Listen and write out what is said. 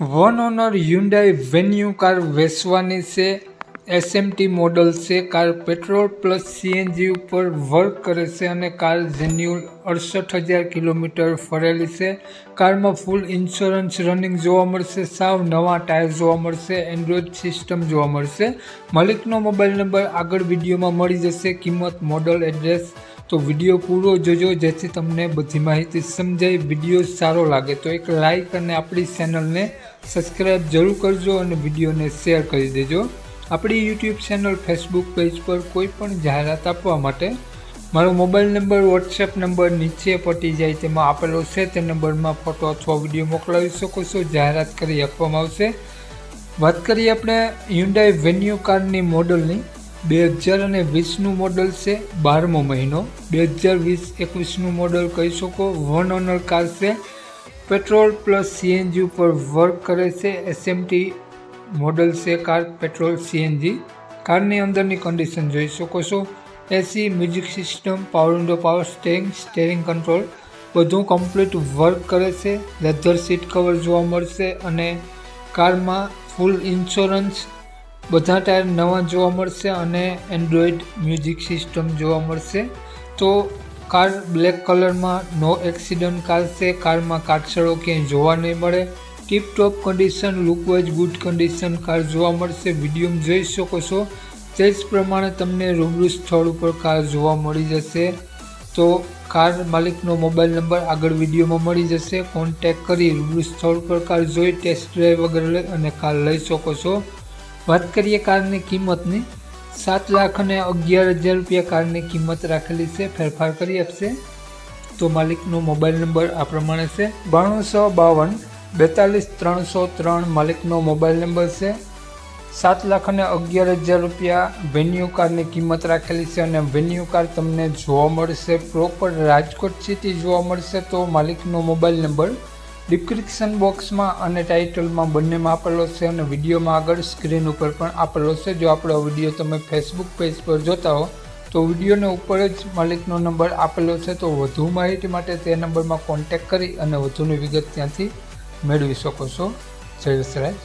One owner Hyundai venue car વેચવાની છે. SMT model છે. કાર પેટ્રોલ પ્લસ સીએનજી ઉપર વર્ક કરે છે અને કાર જેન્યુઅલ અડસઠ હજાર કિલોમીટર ફરેલી છે. કારમાં ફૂલ ઇન્સ્યોરન્સ રનિંગ જોવા મળશે. સાવ નવા ટાયર જોવા મળશે. એન્ડ્રોઈડ સિસ્ટમ જોવા મળશે. મલિકનો મોબાઈલ નંબર આગળ વિડીયોમાં મળી જશે. કિંમત, મોડલ, એડ્રેસ. તો વીડિયો પૂરો જોજો, જેથી તમને બધી માહિતી સમજાય. વીડિયો સારો લાગે તો એક લાઇક અને આપણી ચેનલને સબસ્ક્રાઈબ જરૂર કરજો અને વિડીયોને શેર કરી દેજો. આપણી યુટ્યુબ ચેનલ ફેસબુક પેજ પર કોઈ પણ જાહેરાત આપવા માટે મારો મોબાઈલ નંબર વોટ્સએપ નંબર નીચે પટી જાય તેમાં આપેલો છે. તે નંબરમાં ફોટો અથવા વીડિયો મોકલાવી શકો છો. જાહેરાત કરી આપવામાં આવશે. વાત કરીએ આપણે હ્યુન્ડાઈ વેન્યુ કારની મોડલની. બે હજાર અને વીસનું મોડલ છે બારમો મહિનો. બે હજાર વીસ એકવીસનું મોડલ કહી શકો. વન ઓનર કાર છે. પેટ્રોલ પ્લસ સીએનજી ઉપર વર્ક કરે છે. એસએમટી મોડલ છે કાર, પેટ્રોલ સીએનજી કારની અંદરની કન્ડિશન જોઈ શકો છો. AC music system power window power steering steering control બધું કમ્પ્લીટ વર્ક કરે છે. લેધર સીટ કવર જોવા મળશે અને કારમાં ફૂલ ઇન્સ્યોરન્સ બધા ટાયર નવા જોવા મળશે અને એન્ડ્રોઈડ મ્યુઝિક સિસ્ટમ જોવા મળશે. તો કાર બ્લેક કલરમાં નો એક્સિડન્ટ કાર છે કારમાં કાટસળો ક્યાંય જોવા નહીં મળે. Tip top condition lookwise good condition car જોવા મળશે. વિડીયોમાં જોઈ શકો છો. તે જ પ્રમાણે તમને રૂબરૂ સ્થળ ઉપર કાર જોવા મળી જશે. તો કાર માલિકનો મોબાઈલ નંબર આગળ વિડીયોમાં મળી જશે. કોન્ટેક કરી રૂબરૂ સ્થળ પર કાર જોઈ ટેસ્ટ ડ્રાઈવ વગેરે અને કાર લઈ શકો છો. વાત કરીએ કારની કિંમતની. સાત લાખ અને અગિયાર હજાર રૂપિયા કારની કિંમત રાખેલી છે, ફેરફાર કરી આપશે. તો માલિકનો મોબાઈલ નંબર આ પ્રમાણે છે, બાણુંસો બાવન, બેતાલીસ ત્રણસો ત્રણ માલિકનો મોબાઈલ નંબર છે, સાત લાખ અને અગિયાર હજાર રૂપિયા વેન્યુ કારની કિંમત રાખેલી છે અને વેન્યુ કાર તમને જોવા મળશે, પ્રોપર રાજકોટ સિટી જોવા મળશે, તો માલિકનો મોબાઈલ નંબર ડિસ્ક્રિપ્શન બોક્સમાં અને ટાઇટલમાં બંનેમાં આપેલો છે અને વિડીયોમાં આગળ સ્ક્રીન ઉપર પણ આપેલો છે. જો આપણો વીડિયો તમે ફેસબુક પેજ પર જોતા હો, તો વિડીયોને ઉપર જ માલિકનો નંબર આપેલો છે. તો વધુ માહિતી માટે તે નંબરમાં કોન્ટેક કરી અને વધુની વિગત ત્યાંથી મેળવી શકો છો. જય વસરાજ